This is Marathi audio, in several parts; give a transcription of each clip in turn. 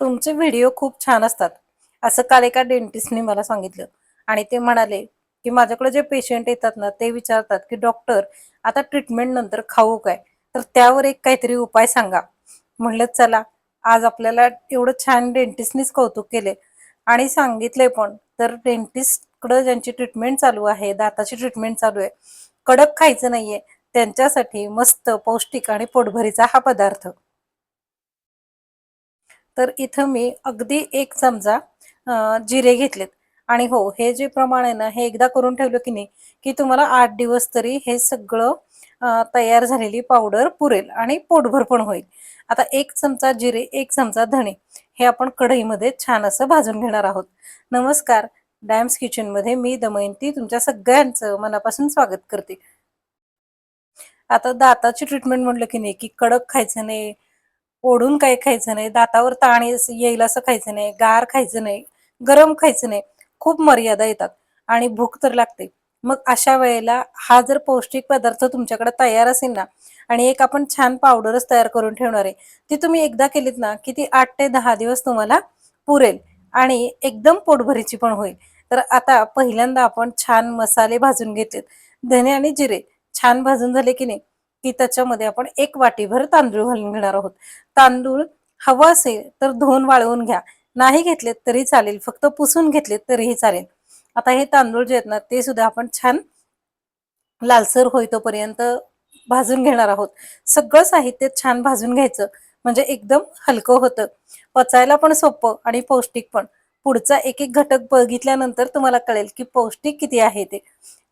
तुमचे व्हिडिओ खूप छान असतात. असं काल एका डेंटिस्टने मला सांगितलं. आणि ते म्हणाले की माझ्याकडे जे पेशंट येतात ना ते विचारतात की डॉक्टर आता ट्रीटमेंट नंतर खाऊ काय? तर त्यावर एक काहीतरी उपाय सांगा. म्हणलं चला आज आपल्याला एवढं छान डेंटिस्टनीच कौतुक केले आणि सांगितले पण तर डेंटिस्टकडं ज्यांची ट्रीटमेंट चालू आहे दाताची ट्रीटमेंट चालू आहे कडक खायचं नाहीये त्यांच्यासाठी मस्त पौष्टिक आणि पोटभरीचा हा पदार्थ. तर इथं मी अगदी एक चमचा जिरे घेतलेत. आणि हो हे जे प्रमाण आहे ना हे एकदा करून ठेवलं की नाही की तुम्हाला आठ दिवस तरी हे सगळं तयार झालेली पावडर पुरेल आणि पोटभर पण होईल. आता एक चमचा जिरे एक चमचा धणे हे आपण कढईमध्ये छान असं भाजून घेणार आहोत. नमस्कार. डॅम्स किचनमध्ये मी दमयंती तुमच्या सगळ्यांचं मनापासून स्वागत करते. आता दाताची ट्रीटमेंट म्हटलं की नाही की कडक खायचं नाही ओढून काही खायचं नाही दातावर ताण येईल असं खायचं नाही गार खायचं नाही गरम खायचं नाही खूप मर्यादा येतात आणि भूक तर लागते. मग अशा वेळेला हा जर पौष्टिक पदार्थ तुमच्याकडे तयार असेल ना आणि एक आपण छान पावडरच तयार करून ठेवणार आहे ती तुम्ही एकदा केलीत ना की ती आठ ते दहा दिवस तुम्हाला पुरेल आणि एकदम पोटभरीची पण होईल. तर आता पहिल्यांदा आपण छान मसाले भाजून घेतलेत धने आणि जिरे छान भाजून झाले की नाही? की त्याच्यामध्ये आपण एक वाटीभर तांदूळ घालून घेणार आहोत. तांदूळ हवं असेल तर धुवून वाळवून घ्या. नाही घेतले तरी चालेल. फक्त पुसून घेतलेत तरीही चालेल. आता हे तांदूळ जे आहेत ना ते सुद्धा आपण छान लालसर होईतोपर्यंत भाजून घेणार आहोत. सगळं साहित्य छान भाजून घ्यायचं. म्हणजे एकदम हलकं होतं. पचायला पण सोपं आणि पौष्टिक पण. पुढचा एक एक घटक बघितल्यानंतर तुम्हाला कळेल की पौष्टिक किती आहे ते.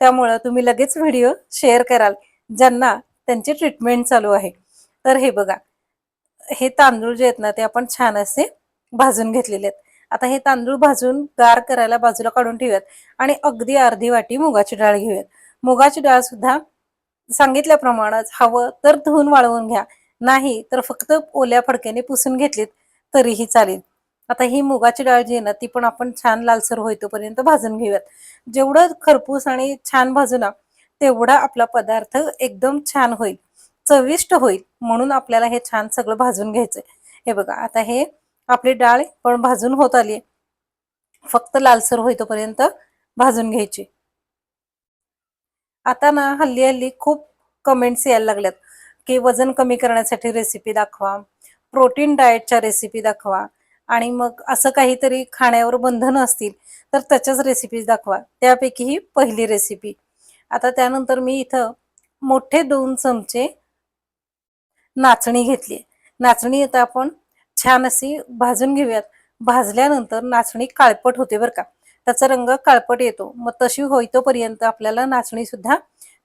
त्यामुळं तुम्ही लगेच व्हिडिओ शेअर कराल. ज्यांना त्यांची ट्रीटमेंट चालू आहे. तर हे बघा हे तांदूळ जे आहेत ना ते आपण छान असे भाजून घेतलेले आहेत. आता हे तांदूळ भाजून गार करायला बाजूला काढून ठेवूयात आणि अगदी अर्धी वाटी मुगाची डाळ घेऊयात. मुगाची डाळ सुद्धा सांगितल्याप्रमाणेच हवं तर धुवून वाळवून घ्या नाही तर फक्त ओल्या फडक्याने पुसून घेतलीत तरीही चालेल. आता ही मुगाची डाळ जी आहे ना ती पण आपण छान लालसर होईतोपर्यंत भाजून घेऊयात. जेवढं खरपूस आणि छान भाजू ना तेवढा आपला पदार्थ एकदम छान होईल चविष्ट होईल म्हणून आपल्याला हे छान सगळं भाजून घ्यायचंय. हे बघा आता हे आपली डाळ पण भाजून होत आली फक्त लालसर होईतोपर्यंत भाजून घ्यायची. आता ना हल्ली हल्ली खूप कमेंट्स यायला लागल्यात की वजन कमी करण्यासाठी रेसिपी दाखवा प्रोटीन डाएटच्या रेसिपी दाखवा आणि मग असं काहीतरी खाण्यावर बंधनं असतील तर त्याच्याच रेसिपीज दाखवा. त्यापैकी ही पहिली रेसिपी आता त्यानंतर मी इथं मोठे दोन चमचे नाचणी घेतली. नाचणी आता आपण छान अशी भाजून घेऊयात. भाजल्यानंतर नाचणी काळपट होते बरं का. त्याचा रंग काळपट येतो. मग तशी होईतोपर्यंत आपल्याला नाचणी सुद्धा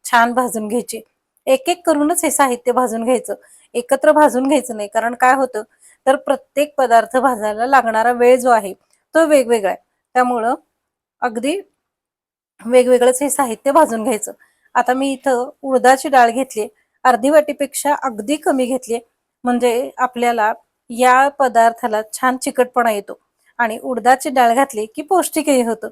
छान भाजून घ्यायची. एक एक करूनच हे साहित्य भाजून घ्यायचं. एकत्र भाजून घ्यायचं नाही. कारण काय होतं? तर प्रत्येक पदार्थ भाजायला लागणारा वेळ जो आहे तो वेगवेगळा आहे. त्यामुळं अगदी वेगवेगळंच हे साहित्य भाजून घ्यायचं. आता मी इथं उडदाची डाळ घेतली अर्धी वाटीपेक्षा अगदी कमी घेतली म्हणजे आपल्याला या पदार्थाला छान चिकटपणा येतो. आणि उडदाची डाळ घातली की पौष्टिकही होतं.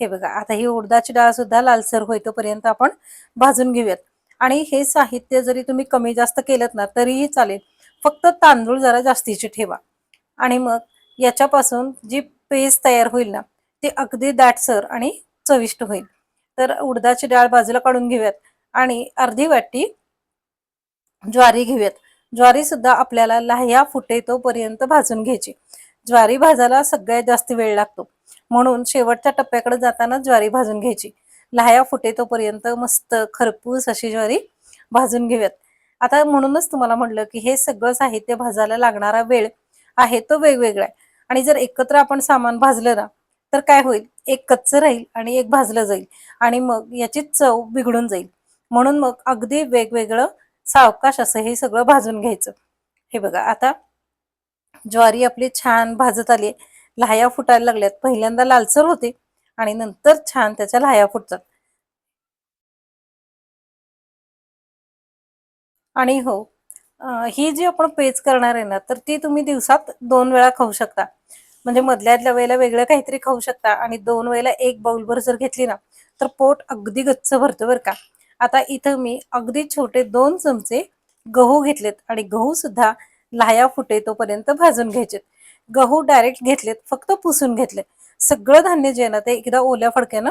हे बघा आता ही उडदाची डाळ सुद्धा लालसर होईतोपर्यंत आपण भाजून घेऊयात. आणि हे साहित्य जरी तुम्ही कमी जास्त केलं ना तरीही चालेल. फक्त तांदूळ जरा जास्तीचे ठेवा. आणि मग याच्यापासून जी पेस्ट तयार होईल ना ती अगदी दाटसर आणि चविष्ट होईल. तर उडदाची डाळ बाजूला काढून घेऊयात आणि अर्धी वाटी ज्वारी घेऊयात. ज्वारी सुद्धा आपल्याला लाह्या फुटे तोपर्यंत भाजून घ्यायची. ज्वारी भाजायला सगळ्यात जास्त वेळ लागतो. म्हणून शेवटच्या टप्प्याकडे जाताना ज्वारी भाजून घ्यायची. लाह्या फुटे तोपर्यंत मस्त खरपूस अशी ज्वारी भाजून घेऊयात. आता म्हणूनच तुम्हाला म्हटलं की हे सगळं साहित्य भाजायला लागणारा वेळ आहे तो वेगवेगळा आहे. आणि जर एकत्र आपण सामान भाजलं ना तर काय होईल? एक कच्चं राहील आणि एक भाजलं जाईल आणि मग याची चव बिघडून जाईल. म्हणून मग अगदी वेगवेगळं सावकाश असं हे सगळं भाजून घ्यायचं. हे बघा आता ज्वारी आपली छान भाजत आली लाह्या फुटायला लागल्यात. पहिल्यांदा लालसर होते आणि नंतर छान त्याच्या लाह्या फुटतात. आणि हो ही जी आपण पेज करणार आहे ना तर ती तुम्ही दिवसात दोन वेळा खाऊ शकता. म्हणजे मधल्यातल्या वेळेला वेगळं काहीतरी खाऊ शकता. आणि दोन वेळेला एक बाउलभर जर घेतली ना तर पोट अगदी गच्च भरतं बरं का. आता इथं मी अगदी छोटे दोन चमचे गहू घेतलेत आणि गहू सुद्धा लाह्या फुटे तोपर्यंत भाजून घ्यायचेत. गहू डायरेक्ट घेतलेत फक्त पुसून घेतले सगळं धान्य जे ना ते एकदा ओल्या फडक्यानं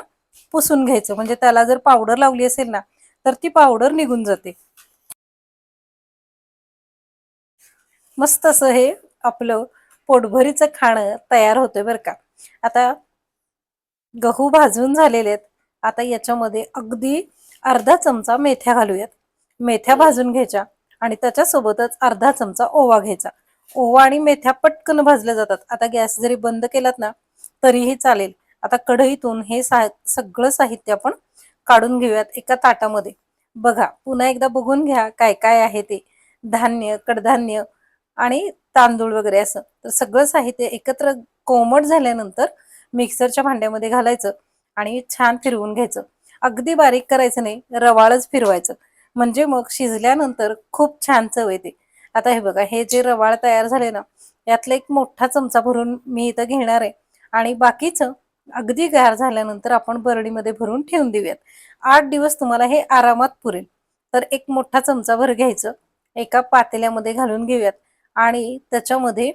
पुसून घ्यायचं. म्हणजे त्याला जर पावडर लावली असेल ना तर ती पावडर निघून जाते. मस्त असं हे आपलं पोटभरीचं खाणं तयार होतंय बरं का. आता गहू भाजून झालेले आहेत. आता याच्यामध्ये अगदी अर्धा चमचा मेथ्या घालूयात. मेथ्या भाजून घ्यायच्या आणि त्याच्यासोबतच अर्धा चमचा ओवा घ्यायचा. ओवा आणि मेथ्या पटकन भाजल्या जातात. आता गॅस जरी बंद केलात ना तरीही चालेल. आता कढईतून हे सा सगळं साहित्य आपण काढून घेऊयात एका ताटामध्ये. बघा पुन्हा एकदा बघून घ्या काय काय आहे ते. धान्य कडधान्य आणि तांदूळ वगैरे असं. तर सगळं साहित्य एकत्र कोमट झाल्यानंतर मिक्सरच्या भांड्यामध्ये घालायचं आणि छान फिरवून घ्यायचं. अगदी बारीक करायचं नाही रवाळच फिरवायचं. म्हणजे मग शिजल्यानंतर खूप छान चव येते. आता हे बघा हे जे रवाळ तयार झाले ना यातला एक मोठा चमचा भरून मी इथं घेणार आहे. आणि बाकीचं अगदी गार झाल्यानंतर आपण बरडीमध्ये भरून ठेवून देऊयात. आठ दिवस तुम्हाला हे आरामात पुरेल. तर एक मोठा चमचा भर घ्यायचं. एका पातेल्यामध्ये घालून घेऊयात. आणि त्याच्यामध्ये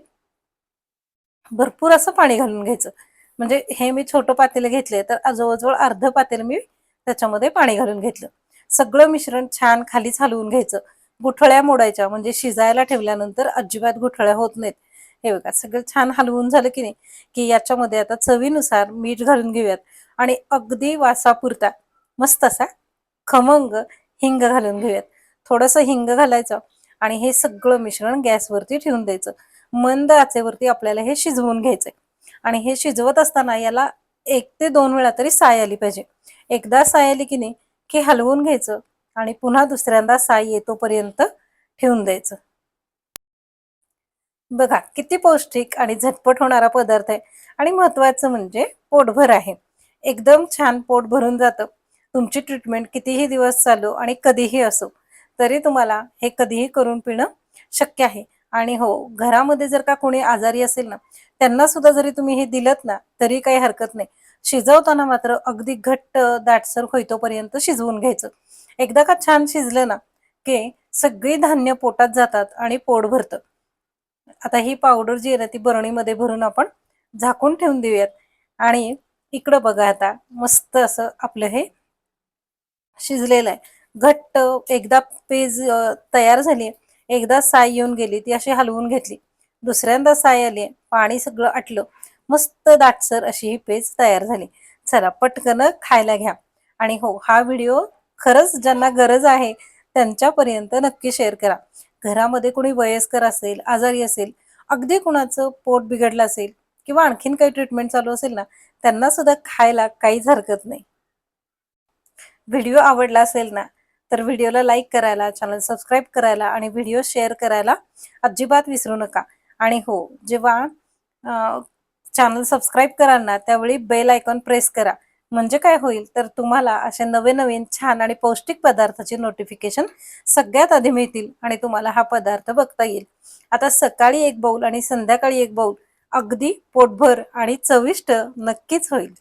भरपूर असं पाणी घालून घ्यायचं. म्हणजे हे मी छोटं पातेलं घेतले तर जवळजवळ अर्ध पातेलं मी त्याच्यामध्ये पाणी घालून घेतलं. सगळं मिश्रण छान खाली हलवून घ्यायचं. गुठळ्या मोडायच्या म्हणजे शिजायला ठेवल्यानंतर अजिबात गुठळ्या होत नाहीत. हे बघा सगळं छान हलवून झालं की नाही की याच्यामध्ये आता चवीनुसार मीठ घालून घेऊयात. आणि अगदी वासापुरता मस्त असा खमंग हिंग घालून घेऊयात. थोडंसं हिंग घालायचं आणि हे सगळं मिश्रण गॅसवरती ठेवून द्यायचं. मंद आचेवरती आपल्याला हे शिजवून घ्यायचंय. आणि हे शिजवत असताना याला एक ते दोन वेळा तरी साय आली पाहिजे. एकदा साय आली की नाही की हलवून घ्यायचं आणि पुन्हा दुसऱ्यांदा साय येतोपर्यंत ठेवून द्यायचं. बघा किती पौष्टिक आणि झटपट होणारा पदार्थ आहे. आणि महत्वाचं म्हणजे पोटभर आहे. एकदम छान पोट भरून जातं. तुमची ट्रीटमेंट कितीही दिवस चालू आणि कधीही असो. तरी तुम्हाला हे कधीही करून पिणं शक्य आहे. आणि हो घरामध्ये जर का कोणी आजारी असेल ना त्यांना सुद्धा जरी तुम्ही हे दिलत ना तरी काही हरकत नाही. शिजवताना मात्र अगदी घट्ट दाटसर होईतोपर्यंत शिजवून घ्यायचं. एकदा का छान शिजलं ना की सगळी धान्य पोटात जातात आणि पोट भरतं. आता ही पावडर जी आहे ना ती बरणीमध्ये भरून आपण झाकून ठेवून देऊयात. आणि इकडं बघा आता मस्त असं आपलं हे शिजलेलं आहे. घट्ट एकदा पेज तयार झाली एकदा साय येऊन गेली ती अशी हलवून घेतली. दुसऱ्यांदा साय आली पाणी सगळं आटलं मस्त दाटसर अशी ही पेज तयार झाली. चला पटकन खायला घ्या. आणि हो हा व्हिडिओ खरंच ज्यांना गरज आहे त्यांच्यापर्यंत नक्की शेअर करा. घरामध्ये कोणी वयस्कर असेल आजारी असेल अगदी कुणाचं पोट बिघडलं असेल किंवा आणखीन काही ट्रीटमेंट चालू असेल ना त्यांना सुद्धा खायला काहीच हरकत नाही. व्हिडिओ आवडला असेल ना तर व्हिडिओला लाईक करायला चॅनल सबस्क्राईब करायला आणि व्हिडिओ शेअर करायला अजिबात विसरू नका. आणि हो जेव्हा चॅनल सबस्क्राईब कराल ना त्यावेळी बेल आयकॉन प्रेस करा. म्हणजे काय होईल तर तुम्हाला असे नवे नवीन छान आणि पौष्टिक पदार्थाचे नोटिफिकेशन सगळ्यात आधी मिळतील आणि तुम्हाला हा पदार्थ बघता येईल. आता सकाळी एक बाऊल आणि संध्याकाळी एक बाऊल अगदी पोटभर आणि चविष्ट नक्कीच होईल.